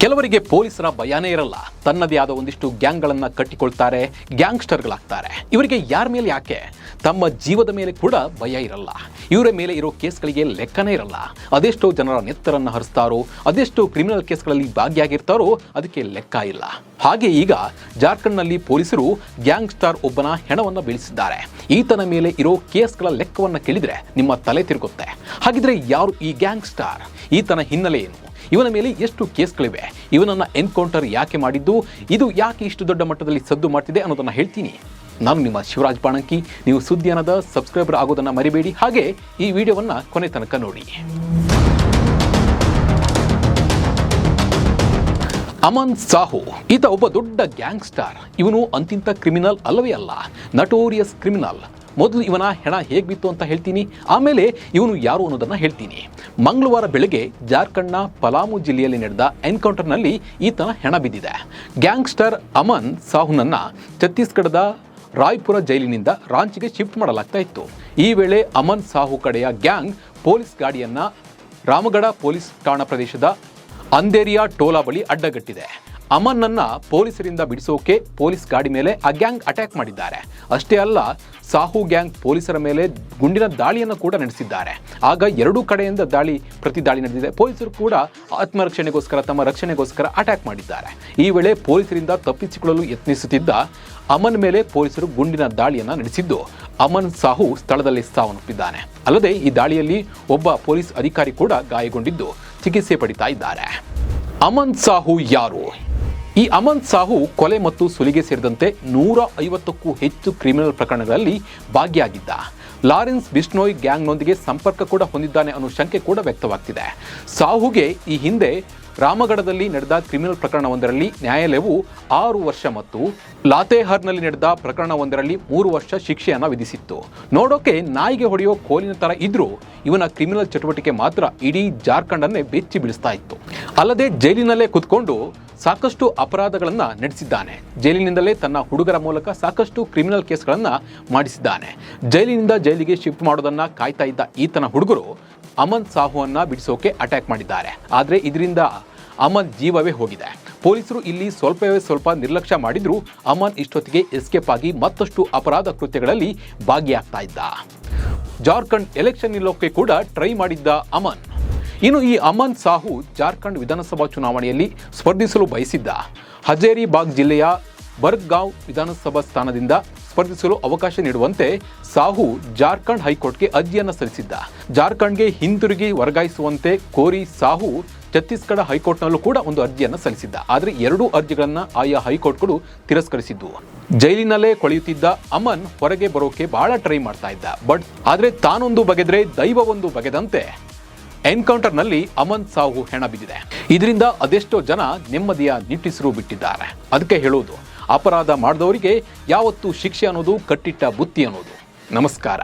ಕೆಲವರಿಗೆ ಪೊಲೀಸರ ಭಯನೇ ಇರಲ್ಲ. ತನ್ನದೇ ಆದ ಒಂದಿಷ್ಟು ಗ್ಯಾಂಗ್ಗಳನ್ನ ಕಟ್ಟಿಕೊಳ್ತಾರೆ, ಗ್ಯಾಂಗ್ಸ್ಟರ್ಗಳಾಗ್ತಾರೆ. ಇವರಿಗೆ ಯಾರ ಮೇಲೆ ಯಾಕೆ? ತಮ್ಮ ಜೀವದ ಮೇಲೆ ಕೂಡ ಭಯ ಇರಲ್ಲ. ಇವರ ಮೇಲೆ ಇರೋ ಕೇಸ್ಗಳಿಗೆ ಲೆಕ್ಕನೇ ಇರಲ್ಲ. ಅದೆಷ್ಟೋ ಜನರ ನೆತ್ತರನ್ನ ಹರಿಸ್ತಾರೋ, ಅದೆಷ್ಟೋ ಕ್ರಿಮಿನಲ್ ಕೇಸ್ಗಳಲ್ಲಿ ಭಾಗಿಯಾಗಿರ್ತಾರೋ, ಅದಕ್ಕೆ ಲೆಕ್ಕ ಇಲ್ಲ. ಹಾಗೆ ಈಗ ಜಾರ್ಖಂಡ್ನಲ್ಲಿ ಪೊಲೀಸರು ಗ್ಯಾಂಗ್ಸ್ಟರ್ ಒಬ್ಬನ ಹೆಣವನ್ನು ಬೀಳಿಸಿದ್ದಾರೆ. ಈತನ ಮೇಲೆ ಇರೋ ಕೇಸ್ಗಳ ಲೆಕ್ಕವನ್ನು ಕೇಳಿದ್ರೆ ನಿಮ್ಮ ತಲೆ ತಿರುಗುತ್ತೆ. ಹಾಗಿದ್ರೆ ಯಾರು ಈ ಗ್ಯಾಂಗ್ಸ್ಟಾರ್? ಈತನ ಹಿನ್ನೆಲೆ ಏನು? ಇವನ ಮೇಲೆ ಎಷ್ಟು ಕೇಸ್ಗಳಿವೆ? ಇವನನ್ನ ಎನ್ಕೌಂಟರ್ ಯಾಕೆ ಮಾಡಿದ್ದು? ಇದು ಯಾಕೆ ಇಷ್ಟು ದೊಡ್ಡ ಮಟ್ಟದಲ್ಲಿ ಸದ್ದು ಮಾಡ್ತಿದೆ ಅನ್ನೋದನ್ನ ಹೇಳ್ತೀನಿ. ನಾನು ನಿಮ್ಮ ಶಿವರಾಜ್ ಬಾಣಂಕಿ ನೀವು ಸುದ್ದಿಯನದ ಸಬ್ಸ್ಕ್ರೈಬರ್ ಆಗೋದನ್ನ ಮರಿಬೇಡಿ. ಹಾಗೆ ಈ ವಿಡಿಯೋವನ್ನ ಕೊನೆ ತನಕ ನೋಡಿ. ಅಮನ್ ಸಾಹು. ಈತ ಒಬ್ಬ ದೊಡ್ಡ ಗ್ಯಾಂಗ್ಸ್ಟಾರ್. ಇವನು ಅಂತಿಂತ ಕ್ರಿಮಿನಲ್ ಅಲ್ಲವೇ ಅಲ್ಲ. Notorious criminal. ಮೊದಲು ಇವನ ಹೆಣ ಹೇಗೆ ಬಿತ್ತು ಅಂತ ಹೇಳ್ತೀನಿ. ಆಮೇಲೆ ಇವನು ಯಾರು ಅನ್ನೋದನ್ನು ಹೇಳ್ತೀನಿ. ಮಂಗಳವಾರ ಬೆಳಗ್ಗೆ ಜಾರ್ಖಂಡ್ನ ಪಲಾಮು ಜಿಲ್ಲೆಯಲ್ಲಿ ನಡೆದ ಎನ್ಕೌಂಟರ್ನಲ್ಲಿ ಈತನ ಹೆಣ ಬಿದ್ದಿದೆ. ಗ್ಯಾಂಗ್ಸ್ಟರ್ ಅಮನ್ ಸಾಹುನನ್ನ ಛತ್ತೀಸ್ಗಢದ ರಾಯ್ಪುರ ಜೈಲಿನಿಂದ ರಾಂಚಿಗೆ ಶಿಫ್ಟ್ ಮಾಡಲಾಗ್ತಾ ಇತ್ತು. ಈ ವೇಳೆ ಅಮನ್ ಸಾಹು ಕಡೆಯ ಗ್ಯಾಂಗ್ ಪೊಲೀಸ್ ಗಾಡಿಯನ್ನ ರಾಮಗಢ ಪೊಲೀಸ್ ಠಾಣಾ ಪ್ರದೇಶದ ಅಂದೇರಿಯಾ ಟೋಲಾ ಬಳಿ ಅಡ್ಡಗಟ್ಟಿದೆ. ಅಮನ್ನನ್ನ ಪೊಲೀಸರಿಂದ ಬಿಡಿಸೋಕೆ ಪೊಲೀಸ್ ಗಾಡಿ ಮೇಲೆ ಆ ಗ್ಯಾಂಗ್ ಅಟ್ಯಾಕ್ ಮಾಡಿದ್ದಾರೆ. ಅಷ್ಟೇ ಅಲ್ಲ, ಸಾಹು ಗ್ಯಾಂಗ್ ಪೊಲೀಸರ ಮೇಲೆ ಗುಂಡಿನ ದಾಳಿಯನ್ನು ಕೂಡ ನಡೆಸಿದ್ದಾರೆ. ಆಗ ಎರಡೂ ಕಡೆಯಿಂದ ದಾಳಿ, ಪ್ರತಿ ದಾಳಿ ನಡೆದಿದೆ. ಪೊಲೀಸರು ಕೂಡ ಆತ್ಮರಕ್ಷಣೆಗೋಸ್ಕರ, ತಮ್ಮ ರಕ್ಷಣೆಗೋಸ್ಕರ ಅಟ್ಯಾಕ್ ಮಾಡಿದ್ದಾರೆ. ಈ ವೇಳೆ ಪೊಲೀಸರಿಂದ ತಪ್ಪಿಸಿಕೊಳ್ಳಲು ಯತ್ನಿಸುತ್ತಿದ್ದ ಅಮನ್ ಮೇಲೆ ಪೊಲೀಸರು ಗುಂಡಿನ ದಾಳಿಯನ್ನು ನಡೆಸಿದ್ದು, ಅಮನ್ ಸಾಹು ಸ್ಥಳದಲ್ಲಿ ಸಾವನ್ನಪ್ಪಿದ್ದಾನೆ. ಅಲ್ಲದೆ ಈ ದಾಳಿಯಲ್ಲಿ ಒಬ್ಬ ಪೊಲೀಸ್ ಅಧಿಕಾರಿ ಕೂಡ ಗಾಯಗೊಂಡಿದ್ದು ಚಿಕಿತ್ಸೆ ಪಡಿತಾ ಇದ್ದಾರೆ. ಅಮನ್ ಸಾಹು ಯಾರು? ಈ ಅಮನ್ ಸಾಹು ಕೊಲೆ ಮತ್ತು ಸುಲಿಗೆ ಸೇರಿದಂತೆ ನೂರ ಐವತ್ತಕ್ಕೂ ಹೆಚ್ಚು ಕ್ರಿಮಿನಲ್ ಪ್ರಕರಣಗಳಲ್ಲಿ ಭಾಗಿಯಾಗಿದ್ದ. ಲಾರೆನ್ಸ್ ಬಿಷ್ಣೋಯ್ ಗ್ಯಾಂಗ್ನೊಂದಿಗೆ ಸಂಪರ್ಕ ಕೂಡ ಹೊಂದಿದ್ದಾನೆ ಅನ್ನೋ ಶಂಕೆ ಕೂಡ ವ್ಯಕ್ತವಾಗ್ತಿದೆ. ಸಾಹುಗೆ ಈ ಹಿಂದೆ ರಾಮಗಢದಲ್ಲಿ ನಡೆದ ಕ್ರಿಮಿನಲ್ ಪ್ರಕರಣವೊಂದರಲ್ಲಿ ನ್ಯಾಯಾಲಯವು ಆರು ವರ್ಷ ಮತ್ತು ಲಾತೇಹರ್ನಲ್ಲಿ ನಡೆದ ಪ್ರಕರಣವೊಂದರಲ್ಲಿ ಮೂರು ವರ್ಷ ಶಿಕ್ಷೆಯನ್ನು ವಿಧಿಸಿತ್ತು. ನೋಡೋಕೆ ನಾಯಿಗೆ ಹೊಡೆಯುವ ಕೋಲಿನ ತರ ಇದ್ರೂ ಇವನ ಕ್ರಿಮಿನಲ್ ಚಟುವಟಿಕೆ ಮಾತ್ರ ಇಡೀ ಜಾರ್ಖಂಡನ್ನೇ ಬೆಚ್ಚಿ ಬೀಳಿಸ್ತಾ ಇತ್ತು. ಅಲ್ಲದೆ ಜೈಲಿನಲ್ಲೇ ಕುತ್ಕೊಂಡು ಸಾಕಷ್ಟು ಅಪರಾಧಗಳನ್ನು ನಡೆಸಿದ್ದಾನೆ. ಜೈಲಿನಿಂದಲೇ ತನ್ನ ಹುಡುಗರ ಮೂಲಕ ಸಾಕಷ್ಟು ಕ್ರಿಮಿನಲ್ ಕೇಸ್ಗಳನ್ನು ಮಾಡಿಸಿದ್ದಾನೆ. ಜೈಲಿನಿಂದ ಜೈಲಿಗೆ ಶಿಫ್ಟ್ ಮಾಡೋದನ್ನು ಕಾಯ್ತಾ ಇದ್ದ ಈತನ ಹುಡುಗರು ಅಮನ್ ಸಾಹುವನ್ನ ಬಿಡಿಸೋಕೆ ಅಟ್ಯಾಕ್ ಮಾಡಿದ್ದಾರೆ. ಆದರೆ ಇದರಿಂದ ಅಮನ್ ಜೀವವೇ ಹೋಗಿದೆ. ಪೊಲೀಸರು ಇಲ್ಲಿ ಸ್ವಲ್ಪವೇ ಸ್ವಲ್ಪ ನಿರ್ಲಕ್ಷ್ಯ ಮಾಡಿದ್ರು ಅಮನ್ ಇಷ್ಟೊತ್ತಿಗೆ ಎಸ್ಕೇಪ್ ಆಗಿ ಮತ್ತಷ್ಟು ಅಪರಾಧ ಕೃತ್ಯಗಳಲ್ಲಿ ಭಾಗಿಯಾಗ್ತಾ ಇದ್ದ. ಜಾರ್ಖಂಡ್ ಎಲೆಕ್ಷನ್ ನಿಲ್ಲೋಕೆ ಕೂಡ ಟ್ರೈ ಮಾಡಿದ್ದ ಅಮನ್. ಇನ್ನು ಈ ಅಮನ್ ಸಾಹು ಜಾರ್ಖಂಡ್ ವಿಧಾನಸಭಾ ಚುನಾವಣೆಯಲ್ಲಿ ಸ್ಪರ್ಧಿಸಲು ಬಯಸಿದ್ದ. ಹಜೇರಿಬಾಗ್ ಜಿಲ್ಲೆಯ ಬರ್ಗಾಂವ್ ವಿಧಾನಸಭಾ ಸ್ಥಾನದಿಂದ ಸ್ಪರ್ಧಿಸಲು ಅವಕಾಶ ನೀಡುವಂತೆ ಸಾಹು ಜಾರ್ಖಂಡ್ ಹೈಕೋರ್ಟ್ಗೆ ಅರ್ಜಿಯನ್ನು ಸಲ್ಲಿಸಿದ್ದ. ಜಾರ್ಖಂಡ್ಗೆ ಹಿಂದಿರುಗಿ ವರ್ಗಾಯಿಸುವಂತೆ ಕೋರಿ ಸಾಹು ಛತ್ತೀಸ್ಗಢ ಹೈಕೋರ್ಟ್ನಲ್ಲೂ ಕೂಡ ಒಂದು ಅರ್ಜಿಯನ್ನು ಸಲ್ಲಿಸಿದ್ದ. ಆದರೆ ಎರಡೂ ಅರ್ಜಿಗಳನ್ನು ಆಯಾ ಹೈಕೋರ್ಟ್ಗಳು ತಿರಸ್ಕರಿಸಿದ್ದು. ಜೈಲಿನಲ್ಲೇ ಕೊಳೆಯುತ್ತಿದ್ದ ಅಮನ್ ಹೊರಗೆ ಬರೋಕೆ ಬಹಳ ಟ್ರೈ ಮಾಡ್ತಾ ಇದ್ದ. ಬಟ್ ಆದರೆ ತಾನೊಂದು ಬಗೆದ್ರೆ ದೈವವೊಂದು ಬಗೆದಂತೆ ಎನ್ಕೌಂಟರ್ನಲ್ಲಿ ಅಮನ್ ಸಾಹು ಹೆಣ ಬಿದ್ದಿದೆ. ಇದರಿಂದ ಅದೆಷ್ಟೋ ಜನ ನೆಮ್ಮದಿಯ ನಿಟ್ಟಿಸಿರು ಬಿಟ್ಟಿದ್ದಾರೆ. ಅದಕ್ಕೆ ಹೇಳೋದು, ಅಪರಾಧ ಮಾಡಿದವರಿಗೆ ಯಾವತ್ತೂ ಶಿಕ್ಷೆ ಅನ್ನೋದು ಕಟ್ಟಿಟ್ಟ ಬುತ್ತಿ ಅನ್ನೋದು. ನಮಸ್ಕಾರ.